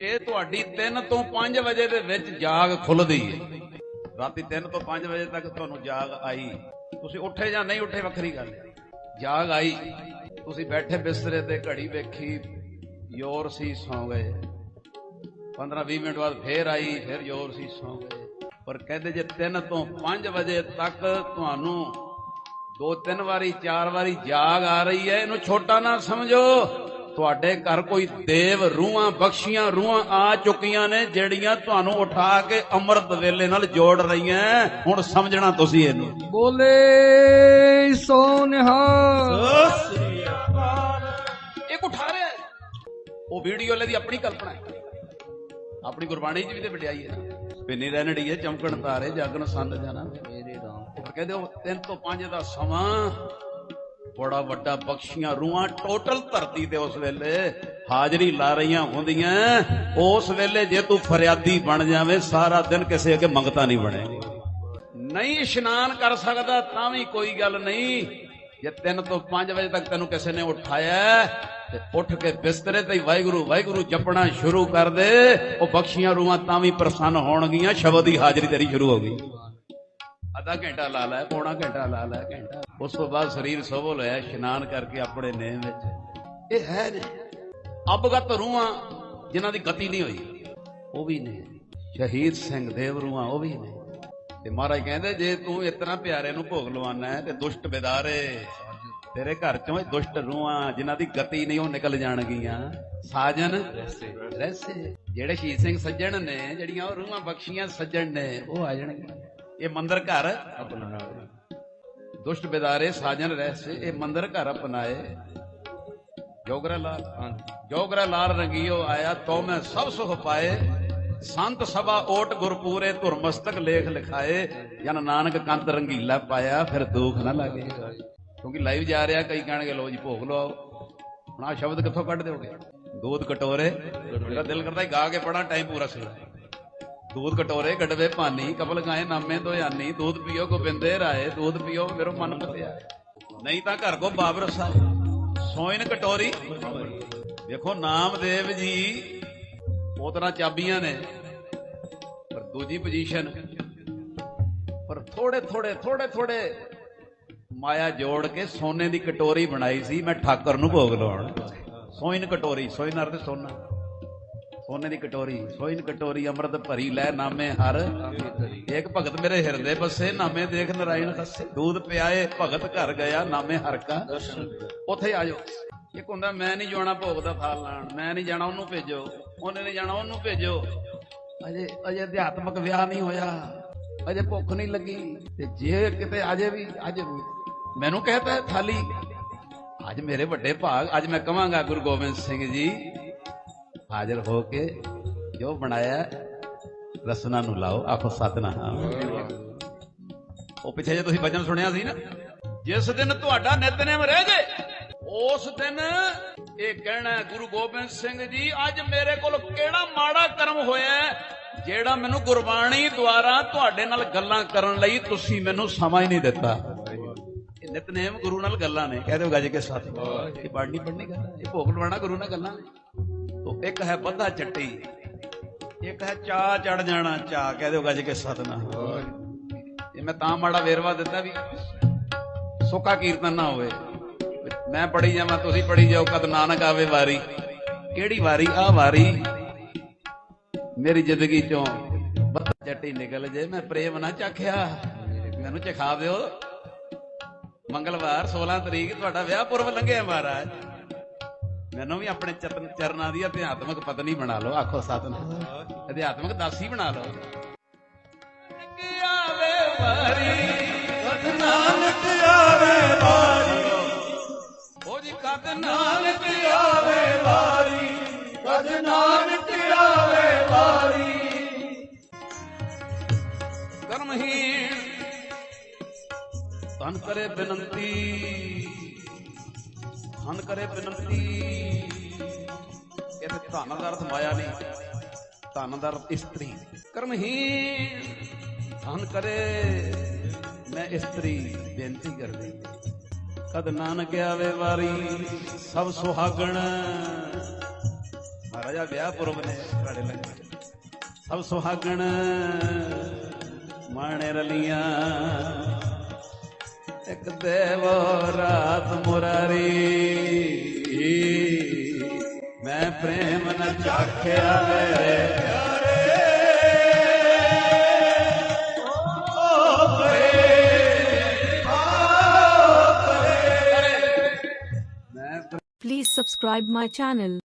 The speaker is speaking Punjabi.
ਇਹ ਤੁਹਾਡੀ 3 ਤੋਂ 5 ਵਜੇ ਦੇ ਵਿੱਚ ਜਾਗ ਖੁੱਲਦੀ ਹੈ ਰਾਤੀ 3 ਤੋਂ 5 ਵਜੇ ਤੱਕ ਤੁਹਾਨੂੰ ਜਾਗ ਆਈ। ਤੁਸੀਂ ਉੱਠੇ ਜਾਂ ਨਹੀਂ ਉੱਠੇ, ਵੱਖਰੀ ਗੱਲ ਹੈ ਜਾਗ ਆਈ। ਤੁਸੀਂ ਬੈਠੇ ਬਿਸਤਰੇ ਤੇ ਘੜੀ ਵੇਖੀ ਯੋਰ ਸੀ ਸੌਂ ਗਏ। 15-20 ਮਿੰਟ ਬਾਅਦ ਫੇਰ ਆਈ, ਫਿਰ ਯੋਰ ਸੀ ਸੌਂ ਗਏ। ਪਰ ਕਹਿੰਦੇ ਜੇ 3 ਤੋਂ 5 ਵਜੇ ਤੱਕ ਤੁਹਾਨੂੰ ਦੋ ਤਿੰਨ ਵਾਰੀ, ਚਾਰ ਵਾਰੀ ਜਾਗ ਆ ਰਹੀ ਹੈ ਇਹਨੂੰ ਛੋਟਾ ਨਾ ਸਮਝੋ। ਤੁਹਾਡੇ ਘਰ ਕੋਈ ਦੇਵ ਰੂਹਾਂ ਬਖਸ਼ੀਆਂ ਰੂਹਾਂ ਆ ਚੁੱਕੀਆਂ ਨੇ ਜਿਹੜੀਆਂ ਤੁਹਾਨੂੰ ਉਠਾ ਕੇ ਅੰਮ੍ਰਿਤ ਵੇਲੇ ਨਾਲ ਜੋੜ ਰਹੀਆਂ ਹੁਣ ਸਮਝਣਾ ਤੁਸੀਂ ਇਹਨੂੰ। ਬੋਲੇ ਸੋ ਨਿਹਾਲ। ਇੱਕ ਉਠਾ ਰਿਹਾ। ਉਹ ਵੀਡੀਓ ਵਾਲੇ ਦੀ ਆਪਣੀ ਕਲਪਨਾ ਹੈ। ਆਪਣੀ ਗੁਰਬਾਣੀ 'ਚ ਵੀ ਤੇ ਵਡਿਆਈ ਹੈ ਪਿੰਨੀ ਰਹਿਣੜੀ ਹੈ ਚਮਕਣ ਤਾਰੇ ਜਾਗਣ ਸੰਤ ਜਾਣਾ। ਮੇਰੇ ਰਾਮ। ਉਹ ਕਹਿੰਦੇ ਉਹ 3 ਤੋਂ 5 ਦਾ ਸਮਾਂ ਬੜਾ ਵੱਡਾ ਬਖਸ਼ੀਆਂ ਰੂਹਾਂ ਟੋਟਲ ਧਰਤੀ ਤੇ ਉਸ ਵੇਲੇ ਹਾਜ਼ਰੀ ਲਾ ਰਹੀਆਂ ਹੁੰਦੀਆਂ। ਉਸ ਵੇਲੇ ਜੇ ਤੂੰ ਫਰਿਆਦੀ ਬਣ ਜਾਵੇਂ, ਸਾਰਾ ਦਿਨ ਕਿਸੇ ਅੱਗੇ ਮੰਗਤਾ ਨਹੀਂ ਬਣੇਗੀ ਨਹੀਂ ਇਸ਼ਨਾਨ ਕਰ ਸਕਦਾ, ਤਾਂ ਵੀ ਕੋਈ ਗੱਲ ਨਹੀਂ। ਜੇ 3 ਤੋਂ 5 ਵਜੇ ਤੱਕ ਤੈਨੂੰ ਕਿਸੇ ਨੇ ਉਠਾਇਆ ਤੇ ਉੱਠ ਕੇ ਬਿਸਤਰੇ ਤੇ ਵਾਹਿਗੁਰੂ ਵਾਹਿਗੁਰੂ ਜਪਣਾ ਸ਼ੁਰੂ ਕਰ ਦੇ। ਉਹ ਬਖਸ਼ੀਆਂ ਰੂਹਾਂ ਤਾਂ ਵੀ ਪ੍ਰਸੰਨ ਹੋਣਗੀਆਂ, ਸ਼ਬਦ ਦੀ ਹਾਜ਼ਰੀ ਤੇਰੀ ਸ਼ੁਰੂ ਹੋ ਗਈ। ਅੱਧਾ ਘੰਟਾ ਲਾ ਲੈ ਪੌਣਾ ਘੰਟਾ ਲਾ ਲੈ ਘੰਟਾ। ਉਸ ਤੋਂ ਬਾਅਦ ਸਰੀਰ ਸੋਭਲ ਹੋਇਆ ਇਸ਼ਨਾਨ ਕਰਕੇ ਆਪਣੇ ਨੇਮ ਵਿੱਚ। ਇਹ ਹੈ ਨੇ ਅਬਗਤ ਰੂਹਾਂ ਜਿਨ੍ਹਾਂ ਦੀ ਗਤੀ ਨਹੀਂ ਹੋਈ। ਉਹ ਵੀ ਨੇ ਸ਼ਹੀਦ ਸਿੰਘ ਦੇਵ ਰੂਹਾਂ ਉਹ ਵੀ ਨੇ ਤੇ ਮਹਾਰਾਜ ਕਹਿੰਦੇ ਜੇ ਤੂੰ ਇਤਨਾ ਪਿਆਰੇ ਨੂੰ ਭੋਗ ਲਵਾਨਾ ਹੈ ਤੇ ਦੁਸ਼ਟ ਬਿਦਾਰੇ ਤੇਰੇ ਘਰ ਚੋਂ ਇਹ ਦੁਸ਼ਟ ਰੂਹਾਂ ਜਿਨ੍ਹਾਂ ਦੀ ਗਤੀ ਨਹੀਂ ਉਹ ਨਿਕਲ ਜਾਣਗੀਆਂ। ਸਾਜਨ ਰਹਿਸੇ। ਜਿਹੜੇ ਸ਼ਹੀਦ ਸਿੰਘ ਸੱਜਣ ਨੇ ਜਿਹੜੀਆਂ ਉਹ ਰੂਹਾਂ ਬਖਸ਼ੀਆਂ ਸੱਜਣ ਨੇ ਉਹ ਆ ਜਾਣਗੇ ਇਹ ਮੰਦਰ ਘਰ ਆਪਣਾ ਦੁਸ਼ਟ ਬਿਦਾਰੇ ਸਾਜਨ ਰਹਿਸੇ, ਇਹ ਮੰਦਰ ਘਰ ਅਪਨਾਏ ਜੋਗਰਾ ਲਾਲ ਜੋਗਰਾ ਲਾਲ ਰੰਗੀਓ ਆਇਆ ਤੋ ਮੈਂ ਸਭ ਸੁਖ ਪਾਏ। ਸੰਤ ਸਭਾ ਓਟ ਗੁਰਪੂਰੇ ਧੁਰ ਲੇਖ ਲਿਖਾਏ। ਜਨ ਨਾਨਕ ਕੰਤ ਰੰਗੀਲਾ ਪਾਇਆ, ਫਿਰ ਦੁੱਖ ਨਾ ਲਾਗੇ। ਕਿਉਂਕਿ ਲਾਈਵ ਜਾ ਰਿਹਾ, ਕਈ ਕਹਿਣਗੇ ਲੋ ਜੀ, ਭੋਗ ਲਵਾਓ ਹੁਣ ਆਹ ਸ਼ਬਦ ਕਿੱਥੋਂ ਕੱਢ ਦਿਓਗੇ? ਦੋਧ ਕਟੋਰੇ। ਮੇਰਾ ਦਿਲ ਕਰਦਾ ਸੀ ਗਾ ਕੇ ਪੜਾ ਟਾਈਮ ਪੂਰਾ ਸੀ। दूध कटोरे गडवे पानी कपल गाए नामे तो यानी दूध पियो गोबिंदे राय दूध पियो मेरो मन पतिया नहीं ਤਾਂ ਘਰ ਕੋ ਬਾਬਰ ਸਾਹਿਬ ਸੋਇਨ ਕਟੋਰੀ ਵੇਖੋ ਨਾਮਦੇਵ ਜੀ ਉਹ ਤਰ੍ਹਾਂ ਚਾਬੀਆਂ ਨੇ ਪਰ ਦੂਜੀ ਪੋਜੀਸ਼ਨ ਪਰ ਥੋੜੇ ਥੋੜੇ ਥੋੜੇ ਥੋੜੇ ਮਾਇਆ ਜੋੜ ਕੇ ਸੋਨੇ ਦੀ ਕਟੋਰੀ ਬਣਾਈ ਸੀ ਮੈਂ ਠਾਕਰ ਨੂੰ ਭੋਗ ਲਾਉਣ ਸੋਇਨ ਕਟੋਰੀ ਸੋਇਨ ਅਰਥ ਸੋਨਾ ਸੋਨੇ ਦੀ ਕਟੋਰੀ ਸੋਇਨ ਕਟੋਰੀ, ਅੰਮ੍ਰਿਤ ਭਰੀ, ਲੈ ਨਾਮੇ ਹਰ। ਇੱਕ ਭਗਤ ਮੇਰੇ ਹਿਰਦੇ ਬਸੇ, ਨਾਮੇ ਦੇਖ ਨਰਾਇਣ ਹੱਸੇ। ਦੂਧ ਪਿਆਏ, ਭਗਤ ਘਰ ਗਿਆ, ਨਾਮੇ ਹਰ ਕਾ। ਉੱਥੇ ਆ ਇੱਕ ਹੁੰਦਾ, ਮੈਂ ਨਹੀਂ ਜਾਣਾ ਭੋਗ ਦਾ ਫਲ ਲਾਣ, ਮੈਂ ਨਹੀਂ ਜਾਣਾ ਉਹਨੂੰ ਭੇਜੋ। ਉਹਨੇ ਨਹੀਂ ਜਾਣਾ ਉਹਨੂੰ ਭੇਜੋ। ਅਜੇ ਅਜੇ ਅਧਿਆਤਮਕ ਵਿਆਹ ਨਹੀਂ ਹੋਇਆ। ਅਜੇ ਭੁੱਖ ਨਹੀਂ ਲੱਗੀ। ਤੇ ਜੇ ਕਿਤੇ ਅਜੇ ਵੀ, ਅੱਜ ਮੈਨੂੰ ਕਹਤਾ ਹੈ ਥਾਲੀ, ਅੱਜ ਮੇਰੇ ਵੱਡੇ ਭਾਗ, ਅੱਜ ਮੈਂ ਕਵਾਂਗਾ ਗੁਰੂ ਗੋਬਿੰਦ ਸਿੰਘ ਜੀ ਹਾਜ਼ਰ ਹੋ ਕੇ ਜੋ ਬਣਾਇਆ ਰਸਨਾ ਨੂੰ ਲਾਓ, ਆਖੋ ਸਤਨਾਮ। ਉਹ ਪਿੱਛੇ ਜੇ ਤੁਸੀਂ ਵਚਨ ਸੁਣਿਆ ਸੀ ਨਾ, ਜਿਸ ਦਿਨ ਤੁਹਾਡਾ ਨਿਤਨੇਮ ਰਹਿ ਜੇ, ਉਸ ਦਿਨ ਇਹ ਕਹਿਣਾ ਗੁਰੂ ਗੋਬਿੰਦ ਸਿੰਘ ਜੀ, ਅੱਜ ਮੇਰੇ ਕੋਲ ਕਿਹੜਾ ਮਾੜਾ ਕਰਮ ਹੋਇਆ ਜਿਹੜਾ ਮੈਨੂੰ ਗੁਰਬਾਣੀ ਦੁਆਰਾ ਤੁਹਾਡੇ ਨਾਲ ਗੱਲਾਂ ਕਰਨ ਲਈ ਤੁਸੀਂ ਮੈਨੂੰ ਸਮਾਂ ਹੀ ਨਹੀਂ ਦਿੱਤਾ। ਨਿਤਨੇਮ ਗੁਰੂ ਨਾਲ ਗੱਲਾਂ ਨੇ। ਕਹਿ ਦਿਓ ਗੱਜ ਕੇ ਸੱਤ ਇਹ ਪੜਨੀ ਪੜਨੀ ਗੱਲਾਂ ਇਹ ਭੋਗ ਲਵਾਣਾ ਗੁਰੂ ਨਾਲ ਗੱਲਾਂ ਨੇ। ਤੋ ਇੱਕ ਹੈ ਬੱਧਾ ਚੱਟੀ ਇੱਕ ਹੈ ਚਾ ਚੜ ਜਾਣਾ ਚਾ ਕਹਿ ਦਿਓ ਗੱਜ ਕੇ ਸਤਨਾਮ। ਇਹ ਮੈਂ ਤਾਂ ਮਾੜਾ ਵੇਰਵਾ ਦਿੱਤਾ ਵੀ ਸੁੱਕਾ ਕੀਰਤਨ ਨਾ ਹੋਵੇ। ਮੈਂ ਪੜੀ ਜਾਵਾਂ, ਤੁਸੀਂ ਪੜੀ ਜਾਓ, ਕਦ ਨਾਨਕ ਆਵੇ ਵਾਰੀ। ਕਿਹੜੀ ਵਾਰੀ? ਆ ਵਾਰੀ ਮੇਰੀ ਜ਼ਿੰਦਗੀ ਚੋਂ ਬੱਧਾ ਚੱਟੀ ਨਿਕਲ ਜੇ। ਮੈਂ ਪ੍ਰੇਮ ਨਾ ਚੱਖਿਆ। ਮੈਨੂੰ ਚਖਾ ਦਿਓ। ਮੰਗਲਵਾਰ 16 ਤਰੀਕ ਤੁਹਾਡਾ ਵਿਆਹ ਪੁਰਬ ਲੰਘਿਆ ਮਹਾਰਾਜ। ਮੈਨੂੰ ਵੀ ਆਪਣੇ ਚਤਨ ਚਰਨਾਂ ਦੀ ਅਧਿਆਤਮਕ ਪਤਨੀ ਬਣਾ ਲਓ, ਆਖੋ ਸਤਨਾਮ। ਅਧਿਆਤਮਕ ਦਾਸੀ ਬਣਾ ਲਓ। ਆਵੇ ਵਾਰੀ ਕਦ ਆਵੇ ਵਾਰੀ ਉਹ ਜੀ ਕਦ ਨਾਨਕ ਆਵੇ ਵਾਰੀ, ਕਦ ਨਾਨਕ ਆਵੇ ਵਾਰੀ। ਕਰਮਹੀਣ ਧਨ ਕਰੇ ਬੇਨੰਤੀ। ਧਨ ਕਰੇ ਬੇਨੰਤੀ। ਇਹ ਧਨ ਦਾ ਅਰਥ ਮਾਇਆ ਨਹੀਂ, ਧਨ ਦਾ ਅਰਥ ਇਸਤਰੀ। ਕਰਮਹੀਣ, ਧਨ ਕਰੇ ਮੈਂ ਇਸਤਰੀ, ਬੇਨਤੀ ਕਰਦੀ। ਕਦ ਨਾਨਕ ਆਵੇ ਵਾਰੀ, ਸਭ ਸੁਹਾਗਣ। ਮਹਾਰਾਜਾ ਵਿਆਹ ਪੁਰਬ ਨੇ ਤੁਹਾਡੇ ਲੱਗੇ ਸਭ ਸੁਹਾਗਣ। ਮਾਣੇ ਰਲੀਆਂ। ਇੱਕ ਦੇਵ ਰਾਤ ਮੁਰਾਰੀ ਮੈਂ ਪ੍ਰੇਮ ਨ ਚਾਖਿਆ ਮੇਰੇ ਮੈਂ Please subscribe my channel.